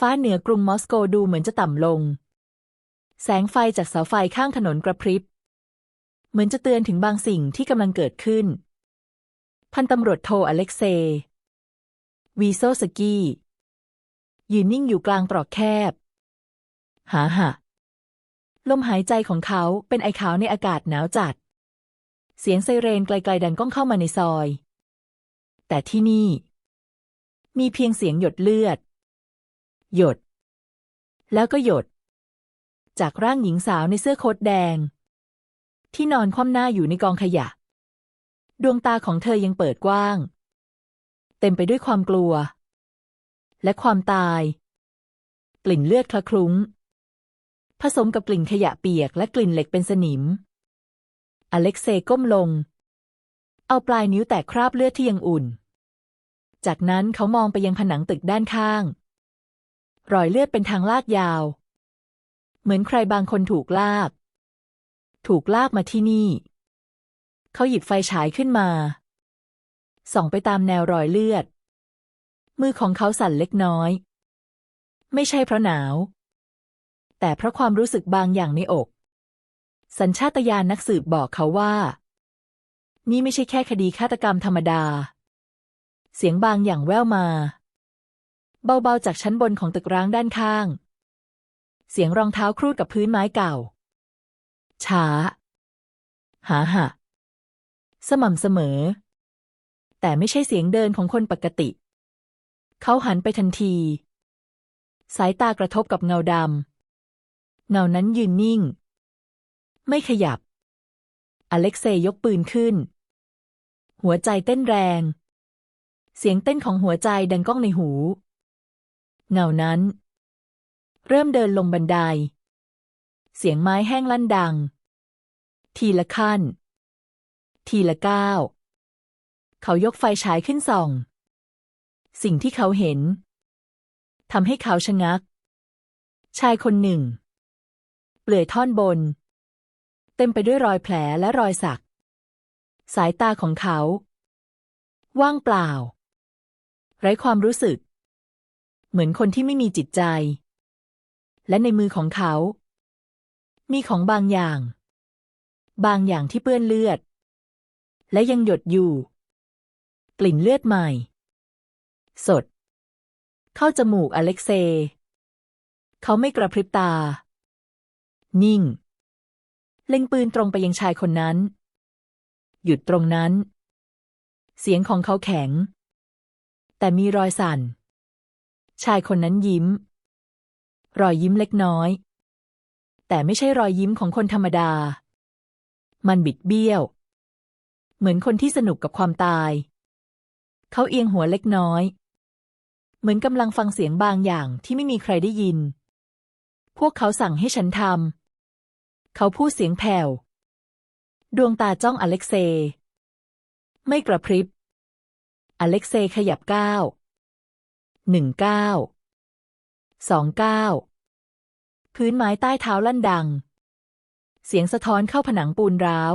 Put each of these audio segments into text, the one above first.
ฟ้าเหนือกรุงมอสโกดูเหมือนจะต่ำลง แสงไฟจากเสาไฟข้างถนนกระพริบ เหมือนจะเตือนถึงบางสิ่งที่กำลังเกิดขึ้น พันตำรวจโทอเล็กเซย์วีโซสกี้ยืนนิ่งอยู่กลางตรอกแคบ หาหะลมหายใจของเขาเป็นไอขาวในอากาศหนาวจัด เสียงไซเรนไกลๆดังก้องเข้ามาในซอย แต่ที่นี่ มีเพียงเสียงหยดเลือด หยด แล้วก็หยด จากร่างหญิงสาวในเสื้อโค้ทแดง ที่นอนคว่ำหน้าอยู่ในกองขยะ ดวงตาของเธอยังเปิดกว้าง เต็มไปด้วยความกลัว และความตาย กลิ่นเลือดคละคลุ้ง ผสมกับกลิ่นขยะเปียกและกลิ่นเหล็กเป็นสนิม อเล็กเซก้มลง เอาปลายนิ้วแตะคราบเลือดที่ยังอุ่น จากนั้นเขามองไปยังผนังตึกด้านข้าง รอยเลือดเป็นทางลากยาว เหมือนใครบางคนถูกลาก ถูกลากมาที่นี่ เขาหยิบไฟฉายขึ้นมา ส่องไปตามแนวรอยเลือด มือของเขาสั่นเล็กน้อย ไม่ใช่เพราะหนาว แต่เพราะความรู้สึกบางอย่างในอก สัญชาตญาณนักสืบบอกเขาว่า นี่ไม่ใช่แค่คดีฆาตกรรมธรรมดา เสียงบางอย่างแว่วมา เบาๆจากชั้นบนของตึกร้างด้านข้าง เสียงรองเท้าครูดกับพื้นไม้เก่า ช้า หาหะสม่ำเสมอ แต่ไม่ใช่เสียงเดินของคนปกติ เขาหันไปทันที สายตากระทบกับเงาดำเงานั้นยืนนิ่ง ไม่ขยับ อเล็กเซย์ยกปืนขึ้น หัวใจเต้นแรง เสียงเต้นของหัวใจดังก้องในหู เงานั้น เริ่มเดินลงบันได เสียงไม้แห้งลั่นดัง ทีละขั้น ทีละก้าว เขายกไฟฉายขึ้นส่อง สิ่งที่เขาเห็นทำให้เขาชะงัก ชายคนหนึ่ง เปลือยท่อนบน เต็มไปด้วยรอยแผลและรอยสัก สายตาของเขา ว่างเปล่า ไร้ความรู้สึก เหมือนคนที่ไม่มีจิตใจ และในมือของเขา มีของบางอย่าง บางอย่างที่เปื้อนเลือด และยังหยดอยู่ กลิ่นเลือดใหม่ สด เข้าจมูกอเล็กเซย์เขาไม่กระพริบตา นิ่ง เล็งปืนตรงไปยังชายคนนั้น หยุดตรงนั้น เสียงของเขาแข็ง แต่มีรอยสั่น ชายคนนั้นยิ้ม รอยยิ้มเล็กน้อย แต่ไม่ใช่รอยยิ้มของคนธรรมดา มันบิดเบี้ยว เหมือนคนที่สนุกกับความตาย เขาเอียงหัวเล็กน้อย เหมือนกำลังฟังเสียงบางอย่างที่ไม่มีใครได้ยิน พวกเขาสั่งให้ฉันทำเขาพูดเสียงแผ่ว ดวงตาจ้องอเล็กเซ ไม่กระพริบ อเล็กเซขยับก้าว หนึ่งก้าสองก้าพื้นไม้ใต้เท้าลั่นดัง เสียงสะท้อนเข้าผนังปูนร้าว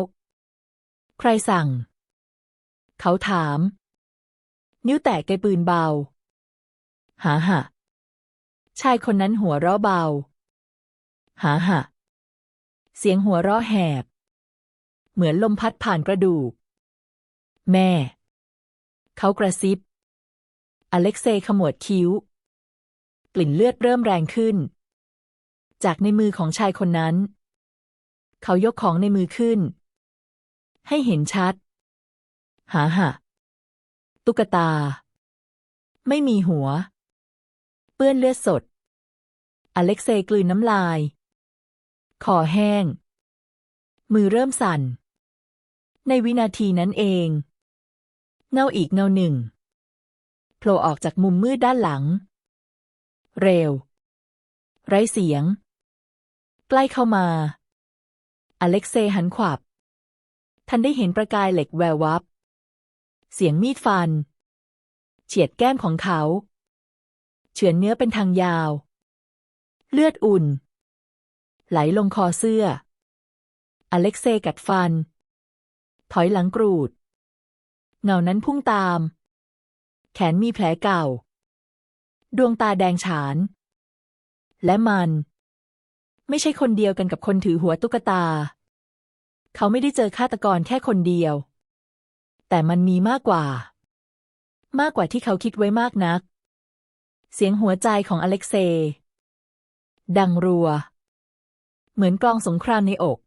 ใครสั่ง เขาถาม นิ้วแตะไกปืนเบา หาหะชายคนนั้นหัวเราะเบา หาหะเสียงหัวเราะแหบ เหมือนลมพัดผ่านกระดูก แม่ เขากระซิบ อเล็กเซย์ขมวดคิ้ว กลิ่นเลือดเริ่มแรงขึ้น จากในมือของชายคนนั้น เขายกของในมือขึ้น ให้เห็นชัด หาหะตุ๊กตา ไม่มีหัว เปื้อนเลือดสด อเล็กเซย์กลืนน้ำลาย คอแห้ง มือเริ่มสั่น ในวินาทีนั้นเอง เงาอีกเงาหนึ่ง โผล่ออกจากมุมมืดด้านหลัง เร็ว ไร้เสียง ใกล้เข้ามา อเล็กเซย์หันขวับ ทันได้เห็นประกายเหล็กแวววับ เสียงมีดฟัน เฉียดแก้มของเขา เฉือนเนื้อเป็นทางยาว เลือดอุ่น ไหลลงคอเสื้อ อเล็กเซย์กัดฟัน ถอยหลังกรูด เงานั้นพุ่งตาม แขนมีแผลเก่า ดวงตาแดงฉาน และมัน ไม่ใช่คนเดียวกันกับคนถือหัวตุ๊กตา เขาไม่ได้เจอฆาตกรแค่คนเดียว แต่มันมีมากกว่า มากกว่าที่เขาคิดไว้มากนัก เสียงหัวใจของอเล็กเซย์ดังรัว เหมือนกลองสงครามในอก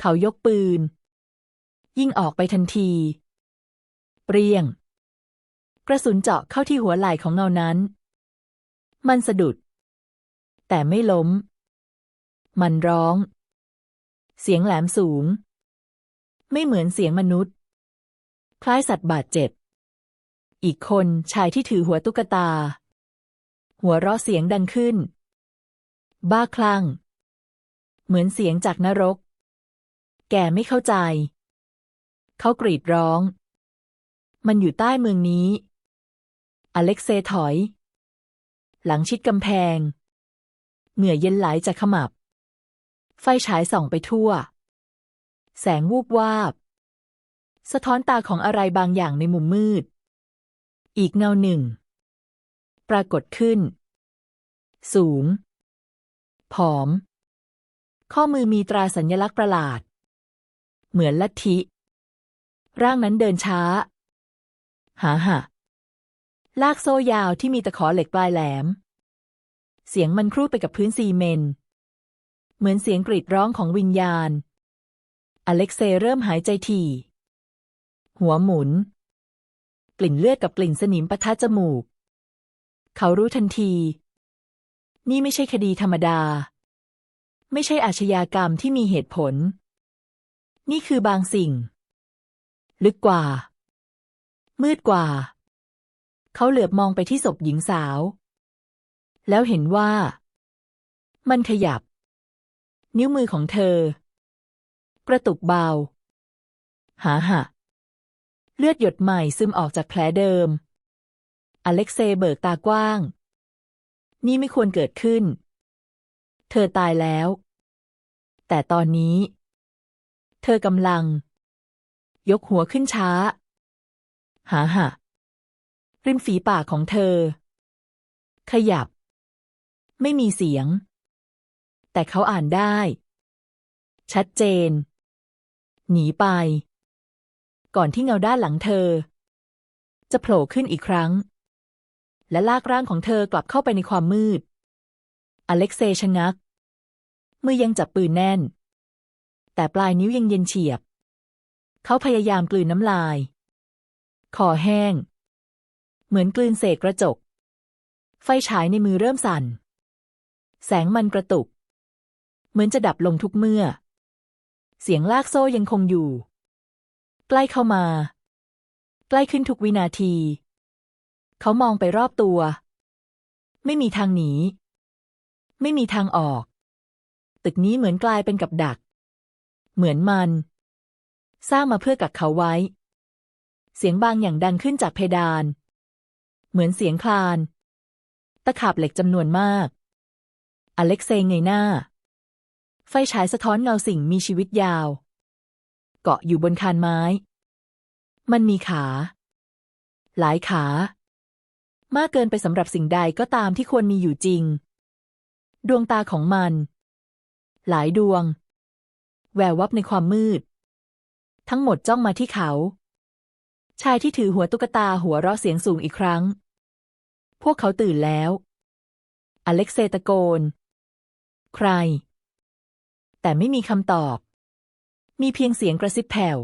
เขายกปืน ยิ่งออกไปทันที เปรียง ระสุนเจาะเข้าที่หัวไหล่ของเงานั้น มันสะดุด แต่ไม่ล้ม มันร้อง เสียงแหลมสูง ไม่เหมือนเสียงมนุษย์ คล้ายสัตว์บาดเจ็บ อีกคนชายที่ถือหัวตุ๊กตา หัวเราะเสียงดังขึ้น บ้าคลั่ง เหมือนเสียงจากนรก แกไม่เข้าใจ เขากรีดร้องมันอยู่ใต้เมืองนี้ อเล็กเซถอย หลังชิดกำแพง เหงื่อเย็นไหลจากขมับ ไฟฉายส่องไปทั่ว แสงวูบวาบ สะท้อนตาของอะไรบางอย่างในมุมมืด อีกเงาหนึ่ง ปรากฏขึ้น สูง ผอม ข้อมือมีตราสัญลักษณ์ประหลาด เหมือนลัทธิ ร่างนั้นเดินช้า หาหะ ลากโซ่ยาวที่มีตะขอเหล็กปลายแหลม เสียงมันครูดไปกับพื้นซีเมนต์เหมือนเสียงกรีดร้องของวิญญาณ อเล็กเซเริ่มหายใจถี่ หัวหมุน กลิ่นเลือดกับกลิ่นสนิมปะทะจมูก เขารู้ทันที นี่ไม่ใช่คดีธรรมดา ไม่ใช่อาชญากรรมที่มีเหตุผล นี่คือบางสิ่ง ลึกกว่า มืดกว่า เขาเหลือบมองไปที่ศพหญิงสาว แล้วเห็นว่า มันขยับ นิ้วมือของเธอ กระตุกเบา หาหะเลือดหยดใหม่ซึมออกจากแผลเดิม อเล็กเซเบิกตากว้าง นี่ไม่ควรเกิดขึ้น เธอตายแล้ว แต่ตอนนี้ เธอกำลัง ยกหัวขึ้นช้า หาหะ ริมฝีปากของเธอ ขยับ ไม่มีเสียง แต่เขาอ่านได้ ชัดเจน หนีไป ก่อนที่เงาด้านหลังเธอ จะโผล่ขึ้นอีกครั้ง และลากร่างของเธอกลับเข้าไปในความมืด อเล็กเซชะงัก มือยังจับปืนแน่น แต่ปลายนิ้วยังเย็นเฉียบ เขาพยายามกลืนน้ำลาย คอแห้ง เหมือนกลืนเศษกระจก ไฟฉายในมือเริ่มสั่น แสงมันกระตุก เหมือนจะดับลงทุกเมื่อ เสียงลากโซ่ยังคงอยู่ ใกล้เข้ามา ใกล้ขึ้นทุกวินาที เขามองไปรอบตัว ไม่มีทางหนี ไม่มีทางออก ตึกนี้เหมือนกลายเป็นกับดัก เหมือนมัน สร้างมาเพื่อกักเขาไว้ เสียงบางอย่างดังขึ้นจากเพดาน เหมือนเสียงคลาน ตะขาบเหล็กจำนวนมาก อเล็กเซงเงยหน้า ไฟฉายสะท้อนเงาสิ่งมีชีวิตยาว เกาะอยู่บนคานไม้ มันมีขา หลายขา มากเกินไปสำหรับสิ่งใดก็ตามที่ควรมีอยู่จริง ดวงตาของมัน หลายดวง แวววับในความมืด ทั้งหมดจ้องมาที่เขา ชายที่ถือหัวตุ๊กตาหัวเราะเสียงสูงอีกครั้ง พวกเขาตื่นแล้ว อเล็กเซตะโกน ใคร แต่ไม่มีคำตอบ มีเพียงเสียงกระซิบแผ่ว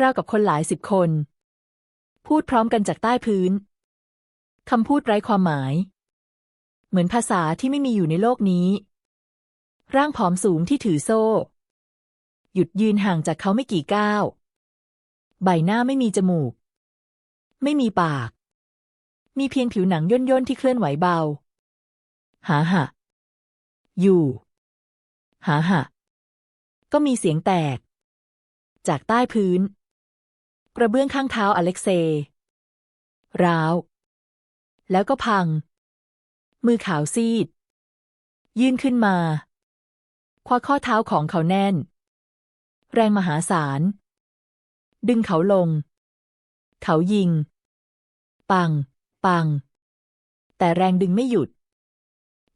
ราวกับคนหลายสิบคน พูดพร้อมกันจากใต้พื้นคำพูดไร้ความหมาย เหมือนภาษาที่ไม่มีอยู่ในโลกนี้ ร่างผอมสูงที่ถือโซ่ หยุดยืนห่างจากเขาไม่กี่ก้าว ใบหน้าไม่มีจมูก ไม่มีปาก มีเพียงผิวหนังย่นย่นๆที่เคลื่อนไหวเบา หาหะ อยู่ หาหะ ก็มีเสียงแตก จากใต้พื้น กระเบื้องข้างเท้าอเล็กเซย์ร้าว แล้วก็พัง มือขาวซีด ยื่นขึ้นมา คว้าข้อเท้าของเขาแน่น แรงมหาศาล ดึงเขาลง เขายิง ปัง ปัง แต่แรงดึงไม่หยุด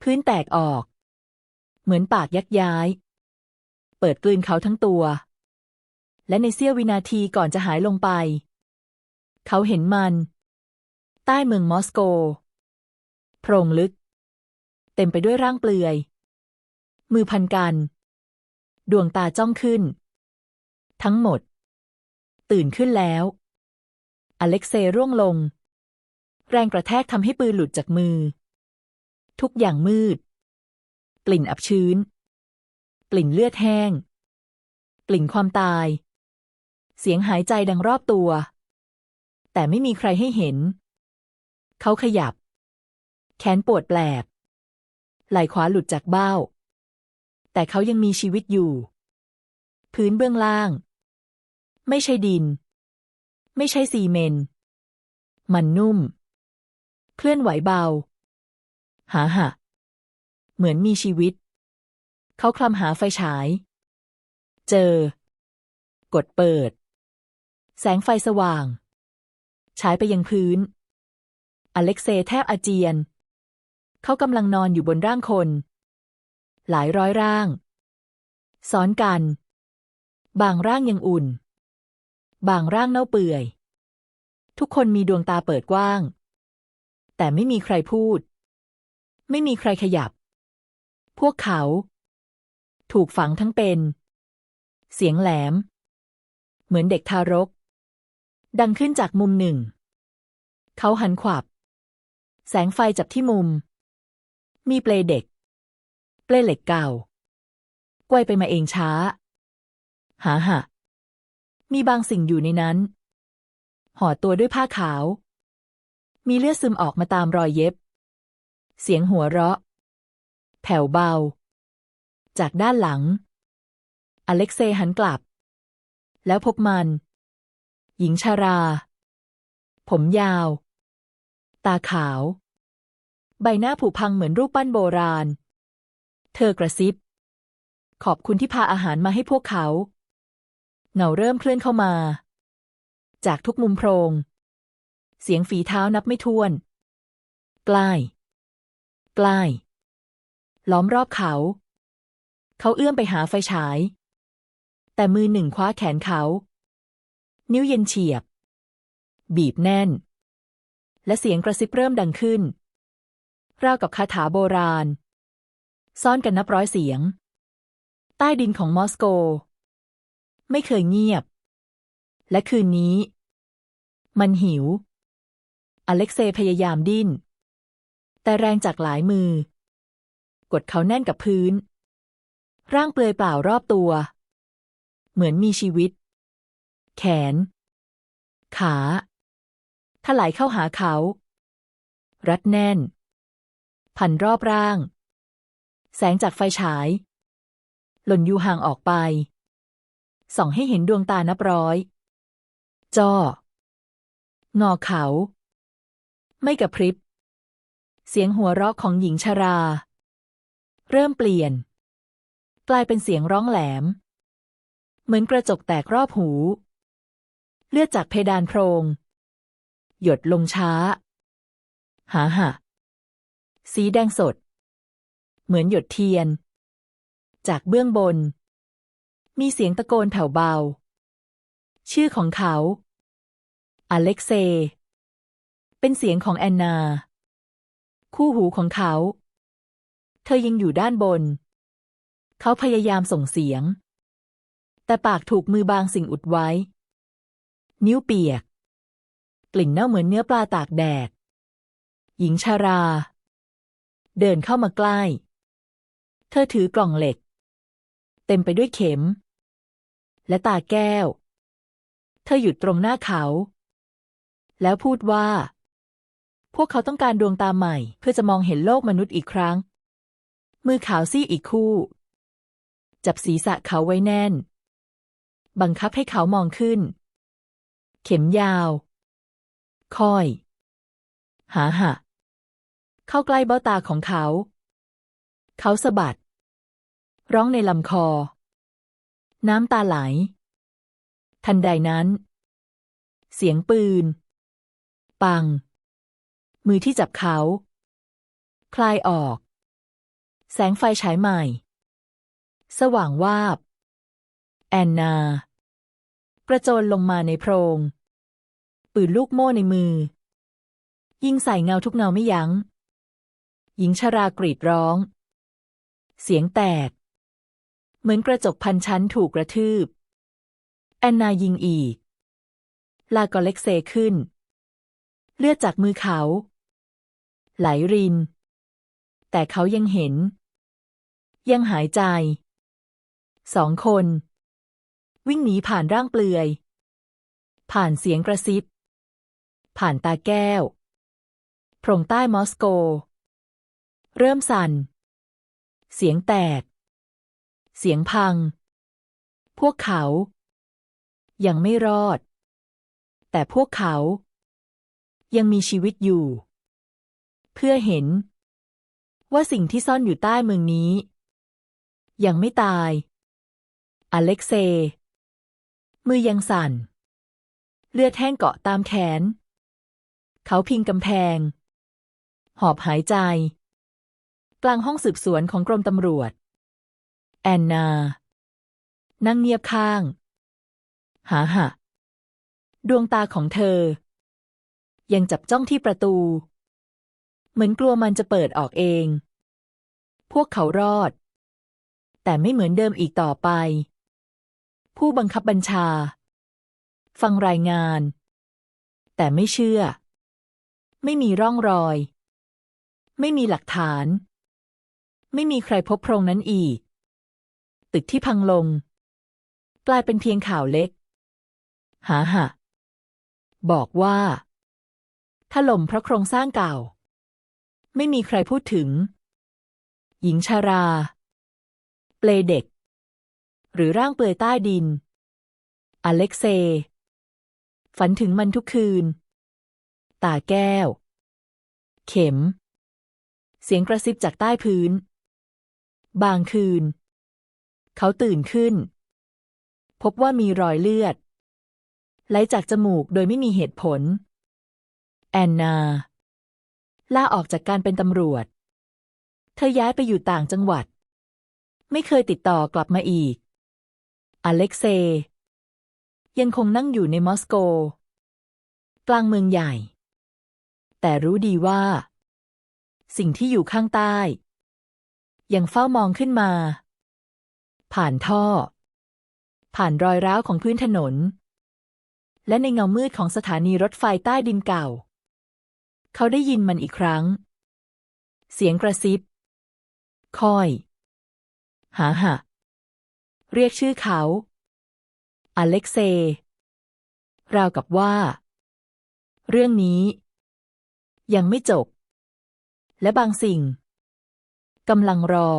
พื้นแตกออก เหมือนปากยักย้าย เปิดกลืนเขาทั้งตัว และในเสี้ยววินาทีก่อนจะหายลงไป เขาเห็นมัน ใต้เมืองมอสโกโพรงลึก เต็มไปด้วยร่างเปลือย มือพันกัน ดวงตาจ้องขึ้น ทั้งหมด ตื่นขึ้นแล้ว อเล็กเซย์ร่วงลง แรงกระแทกทำให้ปืนหลุดจากมือ ทุกอย่างมืด กลิ่นอับชื้น กลิ่นเลือดแห้ง กลิ่นความตาย เสียงหายใจดังรอบตัว แต่ไม่มีใครให้เห็น เขาขยับ แขนปวดแปลบไหล่ขวาหลุดจากเบ้า แต่เขายังมีชีวิตอยู่ พื้นเบื้องล่าง ไม่ใช่ดิน ไม่ใช่ซีเมนต์มันนุ่ม เคลื่อนไหวเบา หาหะเหมือนมีชีวิต เขาคลำหาไฟฉาย เจอ กดเปิด แสงไฟสว่าง ฉายไปยังพื้น อเล็กเซแทบอาเจียน เขากำลังนอนอยู่บนร่างคน หลายร้อยร่าง ซ้อนกัน บางร่างยังอุ่น บางร่างเน่าเปื่อย ทุกคนมีดวงตาเปิดกว้าง แต่ไม่มีใครพูด ไม่มีใครขยับ พวกเขา ถูกฝังทั้งเป็น เสียงแหลม เหมือนเด็กทารก ดังขึ้นจากมุมหนึ่ง เขาหันขวับ แสงไฟจับที่มุม มีเปลเด็ก เปลเหล็กเก่าไกวไปมาเองช้า หาหะ มีบางสิ่งอยู่ในนั้น ห่อตัวด้วยผ้าขาว มีเลือดซึมออกมาตามรอยเย็บ เสียงหัวเราะ แผ่วเบา จากด้านหลัง อเล็กเซย์หันกลับ แล้วพบมัน หญิงชารา ผมยาว ตาขาว ใบหน้าผุพังเหมือนรูปปั้นโบราณ เธอกระซิบ ขอบคุณที่พาอาหารมาให้พวกเขา เงาเริ่มเคลื่อนเข้ามา จากทุกมุมโพรง เสียงฝีเท้านับไม่ถ้วน ใกล้ ใกล้ ล้อมรอบเขา เขาเอื้อมไปหาไฟฉาย แต่มือหนึ่งคว้าแขนเขา นิ้วเย็นเฉียบ บีบแน่น และเสียงกระซิบเริ่มดังขึ้น ราวกับคาถาโบราณ ซ่อนกันนับร้อยเสียง ใต้ดินของมอสโก ไม่เคยเงียบ และคืนนี้ มันหิว อเล็กเซย์พยายามดิ้น แต่แรงจากหลายมือ กดเขาแน่นกับพื้น ร่างเปลือยเปล่ารอบตัว เหมือนมีชีวิต แขน ขาถลายเข้าหาเขา รัดแน่น พันรอบร่าง แสงจากไฟฉาย หล่นอยู่ห่างออกไป ส่องให้เห็นดวงตานับร้อย จ้อ งอเขา ไม่กระพริบ เสียงหัวเราะของหญิงชรา เริ่มเปลี่ยน กลายเป็นเสียงร้องแหลม เหมือนกระจกแตกรอบหู เลือดจากเพดานโพรง หยดลงช้า หาหะสีแดงสด เหมือนหยดเทียน จากเบื้องบน มีเสียงตะโกนแผ่วเบา ชื่อของเขา อเล็กเซ เป็นเสียงของแอนนา คู่หูของเขา เธอยังอยู่ด้านบน เขาพยายามส่งเสียง แต่ปากถูกมือบางสิ่งอุดไว้ นิ้วเปียก กลิ่นเน่าเหมือนเนื้อปลาตากแดด หญิงชารา เดินเข้ามาใกล้ เธอถือกล่องเหล็ก เต็มไปด้วยเข็ม และตาแก้ว เธอหยุดตรงหน้าเขา แล้วพูดว่า พวกเขาต้องการดวงตาใหม่ เพื่อจะมองเห็นโลกมนุษย์อีกครั้ง มือขาวซี่อีกคู่ จับศีรษะเขาไว้แน่น บังคับให้เขามองขึ้น เข็มยาว ค่อย หาหะเข้าใกล้เบ้าตาของเขา เขาสะบัด ร้องในลำคอ น้ำตาไหล ทันใดนั้น เสียงปืน ปัง มือที่จับเขา คลายออก แสงไฟฉายใหม่ สว่างวาบ แอนนากระโจนลงมาในโพรง ปืนลูกโม่ในมือ ยิงใส่เงาทุกเงาไม่ยัง้ง หญิงชรากรีดร้อง เสียงแตก เหมือนกระจกพันชั้นถูกกระทืบ แอนนายิงอีก ลากอเล็กเซขึ้น เลือดจากมือเขา ไหลริน แต่เขายังเห็น ยังหายใจ สองคน วิ่งหนีผ่านร่างเปลือย ผ่านเสียงกระซิบ ผ่านตาแก้วโพรงใต้มอสโก เริ่มสั่น เสียงแตก เสียงพัง พวกเขา ยังไม่รอด แต่พวกเขา ยังมีชีวิตอยู่ เพื่อเห็น ว่าสิ่งที่ซ่อนอยู่ใต้เมืองนี้ ยังไม่ตาย อเล็กเซ มือยังสั่น เลือดแห้งเกาะตามแขน เขาพิงกำแพง หอบหายใจ กลางห้องสืบสวนของกรมตำรวจ แอนนา นั่งเงียบข้าง หาหะดวงตาของเธอ ยังจับจ้องที่ประตู เหมือนกลัวมันจะเปิดออกเอง พวกเขารอด แต่ไม่เหมือนเดิมอีกต่อไป ผู้บังคับบัญชา ฟังรายงาน แต่ไม่เชื่อ ไม่มีร่องรอย ไม่มีหลักฐาน ไม่มีใครพบโพรงนั้นอีก ตึกที่พังลง กลายเป็นเพียงข่าวเล็ก หาหะบอกว่าถล่มเพราะโครงสร้างเก่า ไม่มีใครพูดถึง หญิงชารา เปลเด็ก หรือร่างเปลือยใต้ดิน อเล็กเซ ฝันถึงมันทุกคืน ตาแก้ว เข็ม เสียงกระซิบจากใต้พื้น บางคืน เขาตื่นขึ้น พบว่ามีรอยเลือด ไหลจากจมูกโดยไม่มีเหตุผล แอนนาลาออกจากการเป็นตำรวจ เธอย้ายไปอยู่ต่างจังหวัด ไม่เคยติดต่อกลับมาอีก อเล็กเซยังคงนั่งอยู่ในมอสโก กลางเมืองใหญ่ แต่รู้ดีว่า สิ่งที่อยู่ข้างใต้ ยังเฝ้ามองขึ้นมา ผ่านท่อ ผ่านรอยร้าวของพื้นถนน และในเงามืดของสถานีรถไฟใต้ดินเก่า เขาได้ยินมันอีกครั้ง เสียงกระซิบ คอย หาหะเรียกชื่อเขา อเล็กเซ ราวกับว่า เรื่องนี้ ยังไม่จบ และบางสิ่งกำลังรอ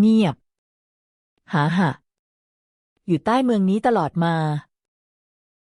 เงียบ หาหะอยู่ใต้เมืองนี้ตลอดมา